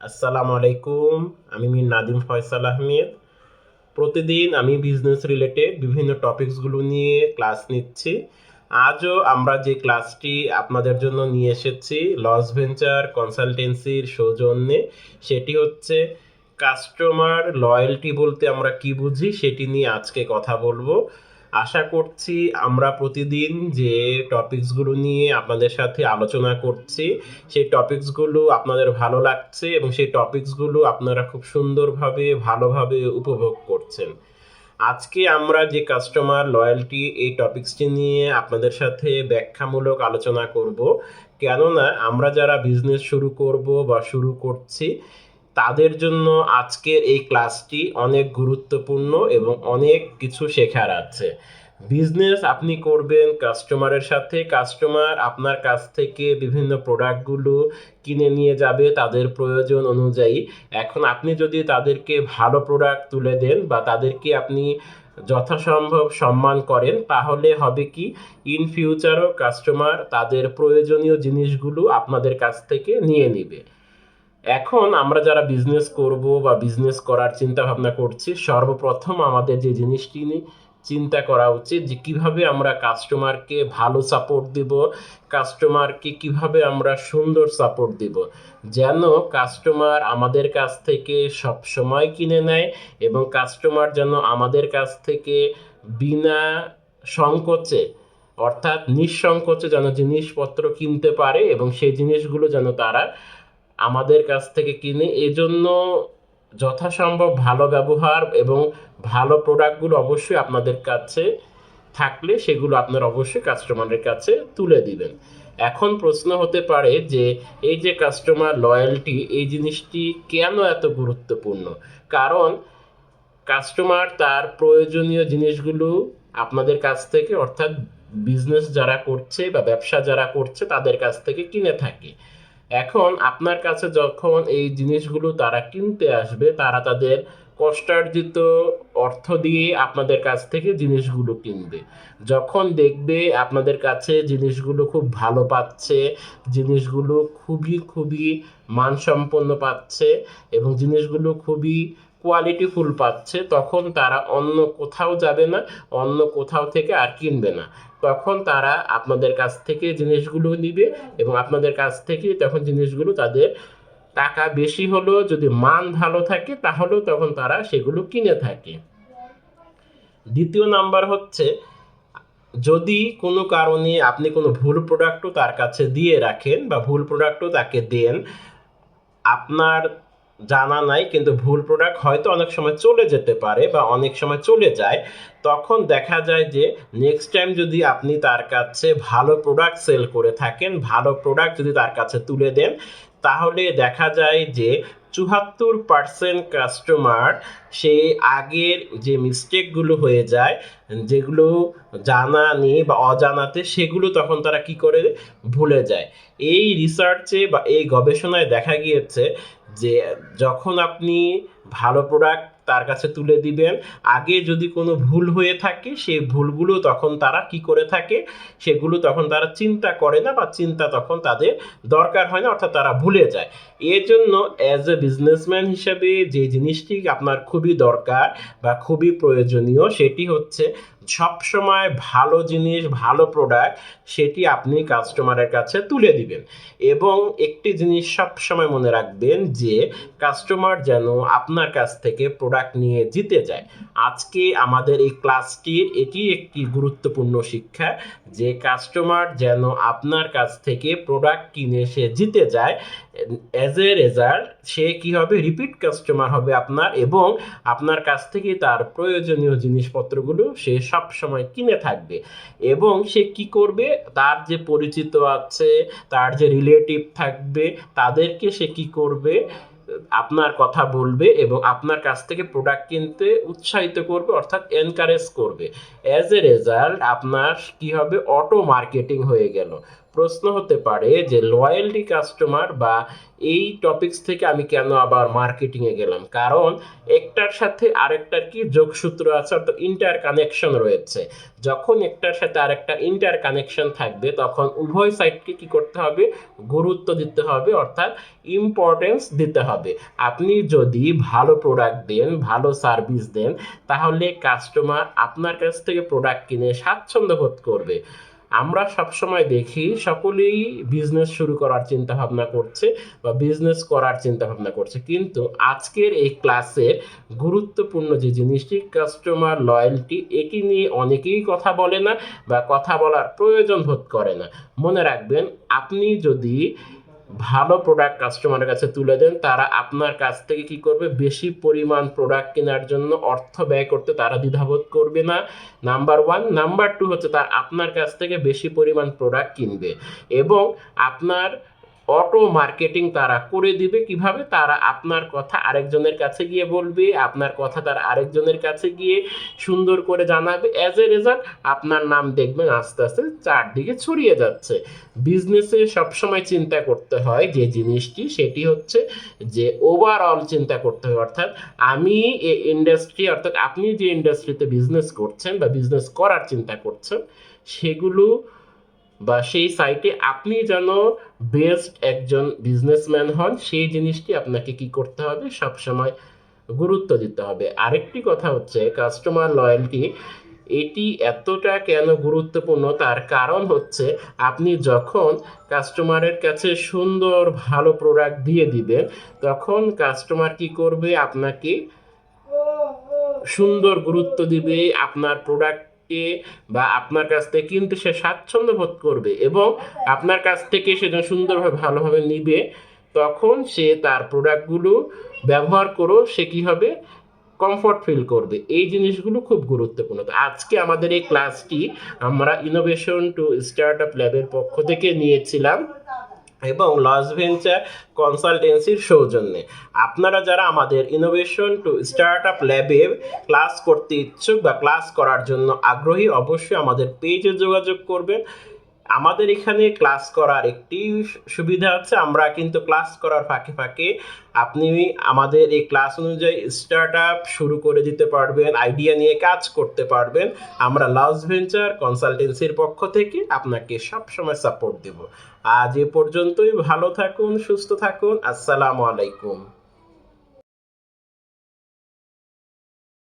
আসসালামু আলাইকুম, আমি মির নাদিম ফয়সাল আহমেদ। প্রতিদিন আমি বিজনেস রিলেটেড বিভিন্ন টপিকসগুলো নিয়ে ক্লাস নিচ্ছি। আজও আমরা যে ক্লাসটি আপনাদের জন্য নিয়ে এসেছি লস ভেঞ্চার কনসালটেন্সির সৌজন্যে, সেটি হচ্ছে কাস্টমার লয়্যালটি বলতে আমরা কি বুঝি, সেটি নিয়ে আজকে কথা বলব। আশা করছি আমরা প্রতিদিন যে টপিকসগুলো নিয়ে আপনাদের সাথে আলোচনা করছি, সেই টপিকসগুলো আপনাদের ভালো লাগছে এবং সেই টপিকসগুলো আপনারা খুব সুন্দরভাবে, ভালোভাবে উপভোগ করছেন। আজকে আমরা যে কাস্টমার লয়্যালটি এই টপিকসটি নিয়ে আপনাদের সাথে ব্যাখ্যামূলক আলোচনা করব, কেননা আমরা যারা বিজনেস শুরু করব বা শুরু করছি তাদের জন্য আজকের এই ক্লাসটি অনেক গুরুত্বপূর্ণ এবং অনেক কিছু শেখার আছে। বিজনেস আপনি করবেন কাস্টমারের সাথে, কাস্টমার আপনার কাছ থেকে বিভিন্ন প্রোডাক্টগুলো কিনে নিয়ে যাবে তাদের প্রয়োজন অনুযায়ী। এখন আপনি যদি তাদেরকে ভালো প্রোডাক্ট তুলে দেন বা তাদেরকে আপনি যথাসম্ভব সম্মান করেন, তাহলে হবে কি, ইন ফিউচারও কাস্টমার তাদের প্রয়োজনীয় জিনিসগুলো আপনাদের কাছ থেকে নিয়ে নেবে। এখন আমরা যারা বিজনেস করব বা বিজনেস করার চিন্তা ভাবনা করছি, সর্বপ্রথম আমাদের যে জিনিসটি নিয়ে চিন্তা করা উচিত যে কীভাবে আমরা কাস্টমারকে ভালো সাপোর্ট দিব কাস্টমারকে কীভাবে আমরা সুন্দর সাপোর্ট দিব, যেন কাস্টমার আমাদের কাছ থেকে সব সময় কিনে নেয় এবং কাস্টমার যেন আমাদের কাছ থেকে বিনা সংকোচে, অর্থাৎ নিঃসংকোচে যেন জিনিসপত্র কিনতে পারে এবং সেই জিনিসগুলো যেন তারা আমাদের কাছ থেকে কিনে এজন্য যথাসম্ভব ভালো ব্যবহার এবং ভালো প্রোডাক্টগুলো অবশ্যই আপনাদের কাছে থাকলে সেগুলো আপনার অবশ্যই কাস্টমারের কাছে তুলে দিবেন। এখন প্রশ্ন হতে পারে যে, এই যে কাস্টমার লয়্যালটি এই জিনিসটি কেন এত গুরুত্বপূর্ণ? কারণ কাস্টমার তার প্রয়োজনীয় জিনিসগুলো আপনাদের কাছ থেকে, অর্থাৎ বিজনেস যারা করছে বা ব্যবসা যারা করছে, তাদের কাছ থেকে কিনে থাকে। এখন আপনার কাছে যখন এই জিনিসগুলো তারা কিনতে আসবে, তারা তাদের কষ্টার্জিত অর্থ দিয়ে আপনাদের কাছ থেকে জিনিসগুলো কিনবে। যখন দেখবে আপনাদের কাছে জিনিসগুলো খুব ভালো পাচ্ছে, জিনিসগুলো খুবই খুবই মানসম্পন্ন পাচ্ছে এবং জিনিসগুলো খুবই কোয়ালিটিফুল পাচ্ছে, তখন তারা অন্য কোথাও যাবে না, অন্য কোথাও থেকে আর কিনবে না। তখন তারা আপনাদের কাছ থেকে জিনিসগুলো নিবে এবং আপনাদের কাছ থেকে তখন জিনিসগুলো তাদের টাকা বেশি হলেও যদি মান ভালো থাকে, তাহলেও তখন তারা সেগুলো কিনে থাকে। দ্বিতীয় নাম্বার হচ্ছে, যদি কোনো কারণে আপনি কোনো ভুল প্রোডাক্টও তার কাছে দিয়ে রাখেন বা ভুল প্রোডাক্টও তাকে দেন, আপনার জানা নাই, কিন্তু ভুল প্রোডাক্ট হয়তো অনেক সময় চলে যেতে পারে বা অনেক সময় চলে যায়। তখন দেখা যায় যে নেক্সট টাইম যদি আপনি তার কাছে ভালো প্রোডাক্ট সেল করে থাকেন, ভালো প্রোডাক্ট যদি তার কাছে তুলে দেন, তাহলে দেখা যায় যে চুহাত্তর পার্সেন্ট কাস্টমার সে আগের যে মিস্টেকগুলো হয়ে যায়, যেগুলো জানা নেই বা অজানাতে, সেগুলো তখন তারা কি করে? ভুলে যায়। এই রিসার্চে বা এই গবেষণায় দেখা গিয়েছে যে যখন আপনি ভালো প্রোডাক্ট তার কাছে তুলে দিবেন, আগে যদি কোনো ভুল হয়ে থাকে, সেই ভুলগুলো তখন তারা কি করে থাকে, সেগুলো তখন তারা চিন্তা করে না বা চিন্তা তখন তাদের দরকার হয় না, অর্থাৎ তারা ভুলে যায়। এর জন্য অ্যাজ এ বিজনেসম্যান হিসেবে যে জিনিসটি আপনার খুবই দরকার বা খুবই প্রয়োজনীয়, সেটি হচ্ছে সবসময় ভালো জিনিস, ভালো প্রোডাক্ট সেটি আপনি কাস্টমারের কাছে তুলে দিবেন। এবং একটি জিনিস সবসময় মনে রাখবেন যে কাস্টমার যেন আপনার কাছ থেকে প্রোডাক্ট নিয়ে জিতে যায়। আজকে আমাদের এই ক্লাসটির এটি একটি গুরুত্বপূর্ণ শিক্ষা যে কাস্টমার যেন আপনার কাছ থেকে প্রোডাক্ট কিনে সে জিতে যায়। অ্যাজ এ রেজাল্ট সে কি হবে? রিপিট কাস্টমার হবে আপনার এবং আপনার কাছ থেকে তার প্রয়োজনীয় জিনিসপত্রগুলো সে সব সময় কিনে থাকবে। এবং সে কি করবে? তার যে পরিচিত আছে, তার যে রিলেটিভ থাকবে, তাদেরকে সে কি করবে? আপনার কথা বলবে এবং আপনার কাছ থেকে প্রোডাক্ট কিনতে উৎসাহিত করবে, অর্থাৎ এনকারেজ করবে। অ্যাজ এ রেজাল্ট আপনার কি হবে? অটো মার্কেটিং হয়ে গেল। প্রশ্ন হতে পারে যে লয়্যালটি কাস্টমার বা এই টপিকস থেকে আমি কেন আবার মার্কেটিংয়ে গেলাম? কারণ একটার সাথে আরেকটার কি যোগসূত্র আছে অর্থাৎ ইন্টার কানেকশন রয়েছে। যখন একটার সাথে আরেকটা ইন্টার কানেকশন থাকবে, তখন উভয় সাইডকে কি করতে হবে? গুরুত্ব দিতে হবে, অর্থাৎ ইম্পর্টেন্স দিতে হবে। আপনি যদি ভালো প্রোডাক্ট দেন, ভালো সার্ভিস দেন, তাহলে কাস্টমার আপনার কাছ থেকে প্রোডাক্ট কিনে স্বাচ্ছন্দ্য বোধ করবে। আমরা সবসময় দেখি সকলেই বিজনেস শুরু করার চিন্তা ভাবনা করছে বা বিজনেস করার চিন্তা ভাবনা করছে। কিন্তু আজকের এই ক্লাসের গুরুত্বপূর্ণ যে জিনিসটি কাস্টমার লয়্যালটি এটি নিয়ে অনেকেই কথা বলে না বা কথা বলার প্রয়োজন বোধ করে না। মনে রাখবেন, আপনি যদি ভালো প্রোডাক্ট কাস্টমারের কাছে তুলে দেন, তারা আপনার কাছ থেকে কি করবে? বেশি পরিমাণ প্রোডাক্ট কেনার জন্য অর্থ ব্যয় করতে তারা দ্বিধাবোধ করবে না। নাম্বার ওয়ান নাম্বার টু হচ্ছে তার আপনার কাছ থেকে বেশি পরিমাণ প্রোডাক্ট কিনবে। এবং আপনার অটো মার্কেটিং তারা করে দিবে কীভাবে? তারা আপনার কথা আরেকজনের কাছে গিয়ে বলবে, আপনার কথা তার আরেকজনের কাছে গিয়ে সুন্দর করে জানাবে। অ্যাজ এ রেজাল্ট আপনার নাম দেখবেন আস্তে আস্তে চারদিকে ছড়িয়ে যাচ্ছে। বিজনেসে সবসময় চিন্তা করতে হয় যে জিনিসটি, সেটি হচ্ছে যে ওভারঅল চিন্তা করতে হয়। অর্থাৎ আমি এই ইন্ডাস্ট্রি অর্থাৎ আপনি যে ইন্ডাস্ট্রিতে বিজনেস করছেন বা বিজনেস করার চিন্তা করছেন, সেগুলো বা সেই সাইটে আপনি যেন বেস্ট একজন বিজনেসম্যান হন, সেই জিনিসটি আপনাকে কি করতে হবে? সবসময় গুরুত্ব দিতে হবে। আরেকটি কথা হচ্ছে কাস্টমার লয়্যালটি এটি এতটা কেন গুরুত্বপূর্ণ? তার কারণ হচ্ছে আপনি যখন কাস্টমারের কাছে সুন্দর, ভালো প্রোডাক্ট দিয়ে দিবেন, তখন কাস্টমার কি করবে? আপনাকে সুন্দর গুরুত্ব দিবে, আপনার প্রোডাক্টকে বা আপনার কাছ থেকে কিনতে সে স্বাচ্ছন্দ্য বোধ করবে এবং আপনার কাছ থেকে সে যখন সুন্দরভাবে, ভালোভাবে নিবে, তখন সে তার প্রোডাক্টগুলো ব্যবহার করো সে কি হবে? কমফর্ট ফিল করবে। এই জিনিসগুলো খুব গুরুত্বপূর্ণ। তো আজকে আমাদের এই ক্লাসটি আমরা ইনোভেশন টু স্টার্ট আপ ল্যাবের পক্ষ থেকে নিয়েছিলাম। এবং লস ভেঞ্চার কনসালটেন্সির সৌজন্যে। আপনারা যারা আমাদের ইনোভেশন টু স্টার্ট আপ ল্যাবে ক্লাস করতে ইচ্ছুক বা ক্লাস করার জন্য আগ্রহী, অবশ্যই আমাদের পেজে যোগাযোগ করবেন। আমাদের এখানে ক্লাস করার একটি সুবিধা আছে, আমরা কিন্তু ক্লাস করার ফাঁকে ফাঁকে আপনি আমাদের এই ক্লাস অনুযায়ী স্টার্ট আপ শুরু করে দিতে পারবেন আইডিয়া নিয়ে কাজ করতে পারবেন। আমরা লস ভেঞ্চার কনসালটেন্সির পক্ষ থেকে আপনাকে সবসময় সাপোর্ট দেব। আজ এ পর্যন্তই, ভালো থাকুন, সুস্থ থাকুন, আসসালামু আলাইকুম।